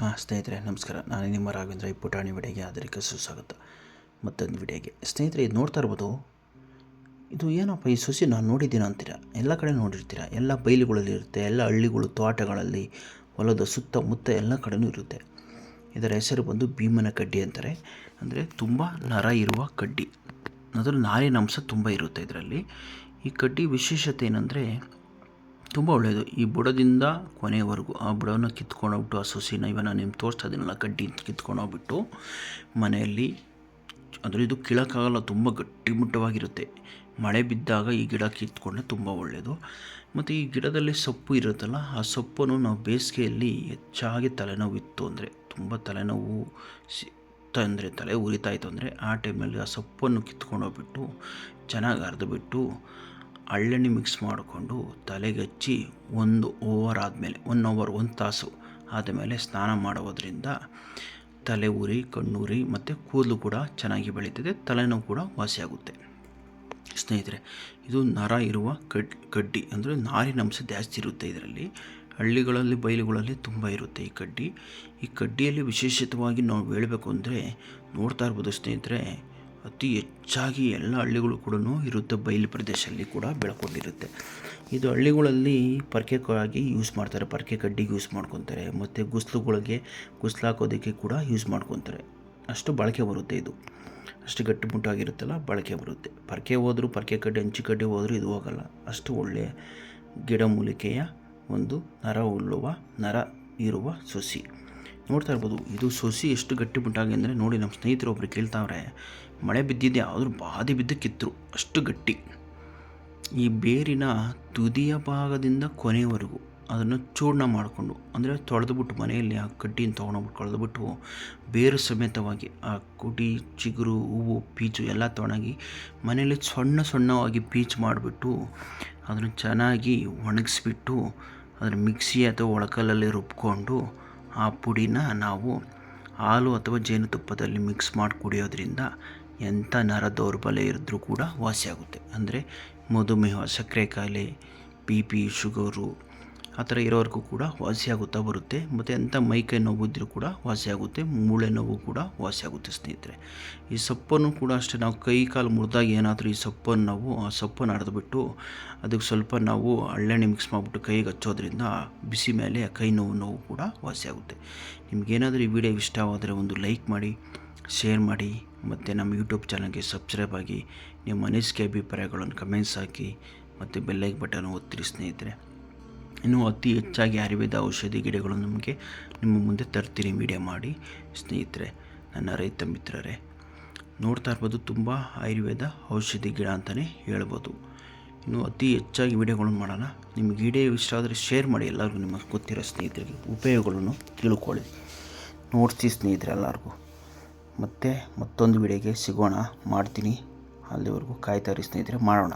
ಹಾಂ ಸ್ನೇಹಿತರೆ, ನಮಸ್ಕಾರ. ನಾನು ನಿಮ್ಮ ರಾಘವೇಂದ್ರ, ಈ ಪುಟಾಣಿ ವಿಡಿಯೋಗೆ ಆದರಿಕ ಸುಸ್ವಾಗತ. ಮತ್ತೊಂದು ವಿಡಿಯೋಗೆ. ಸ್ನೇಹಿತರೆ, ಇದು ನೋಡ್ತಾ ಇರ್ಬೋದು, ಇದು ಏನಪ್ಪ, ಈ ಸೊಸಿ ನಾನು ನೋಡಿದ್ದೀನ ಅಂತೀರ? ಎಲ್ಲ ಕಡೆ ನೋಡಿರ್ತೀರ? ಎಲ್ಲ ಬೈಲುಗಳಲ್ಲಿ ಇರುತ್ತೆ, ಎಲ್ಲ ಹಳ್ಳಿಗಳು, ತೋಟಗಳಲ್ಲಿ, ಹೊಲದ ಸುತ್ತಮುತ್ತ ಎಲ್ಲ ಕಡೆಯೂ ಇರುತ್ತೆ. ಇದರ ಹೆಸರು ಬಂದು ಭೀಮನ ಕಡ್ಡಿ ಅಂತಾರೆ. ಅಂದರೆ ತುಂಬ ನರ ಇರುವ ಕಡ್ಡಿ. ಅದರ ನಾರಿನ ಅಂಶ ತುಂಬ ಇರುತ್ತೆ ಇದರಲ್ಲಿ. ಈ ಕಡ್ಡಿ ವಿಶೇಷತೆ ಏನಂದರೆ ತುಂಬ ಒಳ್ಳೆಯದು. ಈ ಬುಡದಿಂದ ಕೊನೆಯವರೆಗೂ ಆ ಬುಡವನ್ನು ಕಿತ್ಕೊಂಡೋಗ್ಬಿಟ್ಟು, ಆ ಸೊಸಿನ ಇವನ್ನ ನಾನು ನಿಮ್ಗೆ ತೋರಿಸ್ತಾ ಇದ್ದೀನಲ್ಲ ಕಡ್ಡಿ ಕಿತ್ಕೊಂಡೋಗ್ಬಿಟ್ಟು ಮನೆಯಲ್ಲಿ ಅಂದರೆ ಇದು ಕೀಳಕ್ಕಾಗಲ್ಲ ತುಂಬ ಗಟ್ಟಿಮುಟ್ಟವಾಗಿರುತ್ತೆ ಮಳೆ ಬಿದ್ದಾಗ ಈ ಗಿಡ ಕಿತ್ಕೊಂಡ್ರೆ ತುಂಬ ಒಳ್ಳೆಯದು. ಮತ್ತು ಈ ಗಿಡದಲ್ಲಿ ಸೊಪ್ಪು ಇರುತ್ತಲ್ಲ, ಆ ಸೊಪ್ಪನ್ನು ನಾವು ಬೇಸಿಗೆಯಲ್ಲಿ ಹೆಚ್ಚಾಗಿ ತಲೆನೋವು ಇತ್ತು ಅಂದರೆ, ತುಂಬ ತಲೆನೋವು ಅಂದರೆ ತಲೆ ಉರಿತಾಯಿತ್ತು ಅಂದರೆ, ಆ ಟೈಮಲ್ಲಿ ಆ ಸೊಪ್ಪನ್ನು ಕಿತ್ಕೊಂಡೋಗ್ಬಿಟ್ಟು, ಚೆನ್ನಾಗಿ ಅರ್ದುಬಿಟ್ಟು ಹಳ್ಳೆಣ್ಣೆ ಮಿಕ್ಸ್ ಮಾಡಿಕೊಂಡು ತಲೆಗೆ ಹಚ್ಚಿ ಒಂದು ಓವರ್ ಆದಮೇಲೆ ಒನ್ ಓವರ್ ಒಂದು ತಾಸು ಆದಮೇಲೆ ಸ್ನಾನ ಮಾಡೋದ್ರಿಂದ ತಲೆ ಉರಿ, ಕಣ್ಣೂರಿ ಮತ್ತು ಕೂದಲು ಕೂಡ ಚೆನ್ನಾಗಿ ಬೆಳೀತದೆ, ತಲೆನೋವು ಕೂಡ ವಾಸಿಯಾಗುತ್ತೆ. ಸ್ನೇಹಿತರೆ, ಇದು ನರ ಇರುವ ಕಡ್, ಕಡ್ಡಿ ಅಂದರೆ ನಾರಿನಂಶ ಜಾಸ್ತಿ ಇರುತ್ತೆ ಇದರಲ್ಲಿ. ಹಳ್ಳಿಗಳಲ್ಲಿ, ಬಯಲುಗಳಲ್ಲಿ ತುಂಬ ಇರುತ್ತೆ ಈ ಕಡ್ಡಿ. ಈ ಕಡ್ಡಿಯಲ್ಲಿ ವಿಶೇಷಿತವಾಗಿ ನಾವು ಹೇಳಬೇಕು ಅಂದರೆ ನೋಡ್ತಾ ಇರ್ಬೋದು ಸ್ನೇಹಿತರೆ ಅತಿ ಹೆಚ್ಚಾಗಿ ಎಲ್ಲ ಹಳ್ಳಿಗಳು ಕೂಡ ಇರುತ್ತೆ ಬಯಲು ಪ್ರದೇಶದಲ್ಲಿ ಕೂಡ ಬೆಳ್ಕೊಂಡಿರುತ್ತೆ. ಇದು ಹಳ್ಳಿಗಳಲ್ಲಿ ಪರ್ಕೆಗಾಗಿ ಯೂಸ್ ಮಾಡ್ತಾರೆ. ಪರ್ಕೆ ಕಡ್ಡಿಗೆ ಯೂಸ್ ಮಾಡ್ಕೊತಾರೆ. ಮತ್ತು ಗುಸ್ಲುಗಳಿಗೆ ಗುಸ್ಲು ಹಾಕೋದಕ್ಕೆ ಕೂಡ ಯೂಸ್ ಮಾಡ್ಕೊತಾರೆ. ಅಷ್ಟು ಬಳಕೆ ಬರುತ್ತೆ ಇದು. ಅಷ್ಟು ಗಟ್ಟಿಮುಟ್ಟಾಗಿರುತ್ತಲ್ಲ ಬಳಕೆ ಬರುತ್ತೆ. ಪರ್ಕೆ ಹೋದರೂ, ಪರ್ಕೆ ಕಡ್ಡಿ, ಹಂಚಿ ಕಡ್ಡಿ ಹೋದರೂ ಇದು ಹೋಗಲ್ಲ. ಅಷ್ಟು ಒಳ್ಳೆಯ ಗಿಡಮೂಲಿಕೆಯ ಒಂದು ನರ ಉಳ್ಳುವ, ನರ ಇರುವ ಸೊಸಿ. ನೋಡ್ತಾ ಇರ್ಬೋದು, ಇದು ಸೊಸಿ ಎಷ್ಟು ಗಟ್ಟಿ ಮುಟ್ಟಾಗಿ ಅಂದರೆ ನೋಡಿ ನಮ್ಮ ಸ್ನೇಹಿತರು ಒಬ್ಬರು ಕೇಳ್ತಾವ್ರೆ, ಮಳೆ ಬಿದ್ದಿದೆ ಆದರೂ ಬಾದಿ ಬಿದ್ದು ಕಿತ್ತರು, ಅಷ್ಟು ಗಟ್ಟಿ. ಈ ಬೇರಿನ ತುದಿಯ ಭಾಗದಿಂದ ಕೊನೆಯವರೆಗೂ ಅದನ್ನು ಚೂರ್ಣ ಮಾಡಿಕೊಂಡು, ಅಂದರೆ ತೊಳೆದುಬಿಟ್ಟು ಮನೆಯಲ್ಲಿ ಆ ಕಡ್ಡಿನ ತೊಗೊಂಡೋಗ್ಬಿಟ್ಟು ತೊಳೆದುಬಿಟ್ಟು ಬೇರು ಸಮೇತವಾಗಿ ಆ ಕುಡಿ ಚಿಗುರು, ಹೂವು, ಪೀಚು ಎಲ್ಲ ತೊಣಗಿ ಮನೆಯಲ್ಲಿ ಸಣ್ಣ ಸಣ್ಣವಾಗಿ ಪೀಚ್ ಮಾಡಿಬಿಟ್ಟು ಅದನ್ನು ಚೆನ್ನಾಗಿ ಒಣಗಿಸ್ಬಿಟ್ಟು ಅದನ್ನು ಮಿಕ್ಸಿ ಅಥವಾ ಒಳಕಲ್ಲಲ್ಲಿ ರುಬ್ಕೊಂಡು ಆ ಪುಡಿನ ನಾವು ಹಾಲು ಅಥವಾ ಜೇನುತುಪ್ಪದಲ್ಲಿ ಮಿಕ್ಸ್ ಮಾಡಿ ಕುಡಿಯೋದ್ರಿಂದ ಎಂಥ ನರ ದೌರ್ಬಲ್ಯ ಇದ್ದರೂ ಕೂಡ ವಾಸಿಯಾಗುತ್ತೆ. ಅಂದರೆ ಮಧುಮೇಹ ಸಕ್ಕರೆ ಕಾಯಿಲೆ ಬಿ ಪಿ, ಶುಗರು ಆ ಥರ ಇರೋವರೆಗೂ ಕೂಡ ವಾಸಿಯಾಗುತ್ತಾ ಬರುತ್ತೆ. ಮತ್ತು ಎಂಥ ಮೈಕೈ ನೋವು ಇದ್ದರೂ ಕೂಡ ವಾಸಿಯಾಗುತ್ತೆ, ಮೂಳೆ ನೋವು ಕೂಡ ವಾಸಿಯಾಗುತ್ತೆ ಸ್ನೇಹಿತರೆ. ಈ ಸೊಪ್ಪನ್ನು ಕೂಡ ಅಷ್ಟೇ, ನಾವು ಕೈ ಕಾಲು ಮುರಿದಾಗ ಏನಾದರೂ ಈ ಸೊಪ್ಪನ್ನು ನಾವು, ಆ ಸೊಪ್ಪನ್ನು ಅರ್ದ್ಬಿಟ್ಟು ಅದಕ್ಕೆ ಸ್ವಲ್ಪ ನಾವು ಹಳ್ಳೆಣ್ಣೆ ಮಿಕ್ಸ್ ಮಾಡಿಬಿಟ್ಟು ಕೈಗೆ ಹಚ್ಚೋದ್ರಿಂದ ಬಿಸಿ ಮೇಲೆ ಕೈ ನೋವು ನೋವು ಕೂಡ ವಾಸಿಯಾಗುತ್ತೆ. ನಿಮಗೇನಾದರೂ ಈ ವಿಡಿಯೋ ಇಷ್ಟವಾದರೆ ಒಂದು ಲೈಕ್ ಮಾಡಿ, ಶೇರ್ ಮಾಡಿ, ಮತ್ತು ನಮ್ಮ ಯೂಟ್ಯೂಬ್ ಚಾನಲ್ಗೆ ಸಬ್ಸ್ಕ್ರೈಬ್ ಆಗಿ ನಿಮ್ಮ ಅನಿಸಿಕೆ ಅಭಿಪ್ರಾಯಗಳನ್ನು ಕಮೆಂಟ್ಸ್ ಹಾಕಿ, ಮತ್ತು ಬೆಲ್ಲೈಕ್ ಬಟನ್ ಒತ್ತಿರಿ ಸ್ನೇಹಿತರೆ. ಇನ್ನೂ ಅತಿ ಹೆಚ್ಚಾಗಿ ಆಯುರ್ವೇದ ಔಷಧಿ ಗಿಡಗಳು ನಮಗೆ ನಿಮ್ಮ ಮುಂದೆ ತರ್ತೀನಿ ವಿಡಿಯೋ ಮಾಡಿ. ಸ್ನೇಹಿತರೆ, ನನ್ನ ರೈತ ಮಿತ್ರರೇ, ನೋಡ್ತಾ ಇರ್ಬೋದು ತುಂಬ ಆಯುರ್ವೇದ ಔಷಧಿ ಗಿಡ ಅಂತಲೇ ಹೇಳ್ಬೋದು. ಇನ್ನು ಅತಿ ಹೆಚ್ಚಾಗಿ ವಿಡಿಯೋಗಳನ್ನು ಮಾಡೋಣ. ನಿಮಗೆ ವಿಡಿಯೋ ಇಷ್ಟ ಆದರೆ ಶೇರ್ ಮಾಡಿ. ಎಲ್ಲರಿಗೂ ನಿಮಗೆ ಗೊತ್ತಿರೋ ಸ್ನೇಹಿತರಿಗೆ ಉಪಯೋಗಗಳನ್ನು ತಿಳ್ಕೊಳ್ಳಿ. ನೋಡ್ತೀವಿ ಸ್ನೇಹಿತರೆ ಎಲ್ಲರಿಗೂ. ಮತ್ತು ಮತ್ತೊಂದು ವಿಡಿಯೋಗೆ ಸಿಗೋಣ. ಮಾಡ್ತೀನಿ. ಅಲ್ಲಿವರೆಗೂ ಕಾಯ್ತಾರಿ ಸ್ನೇಹಿತರೆ. ಮಾಡೋಣ.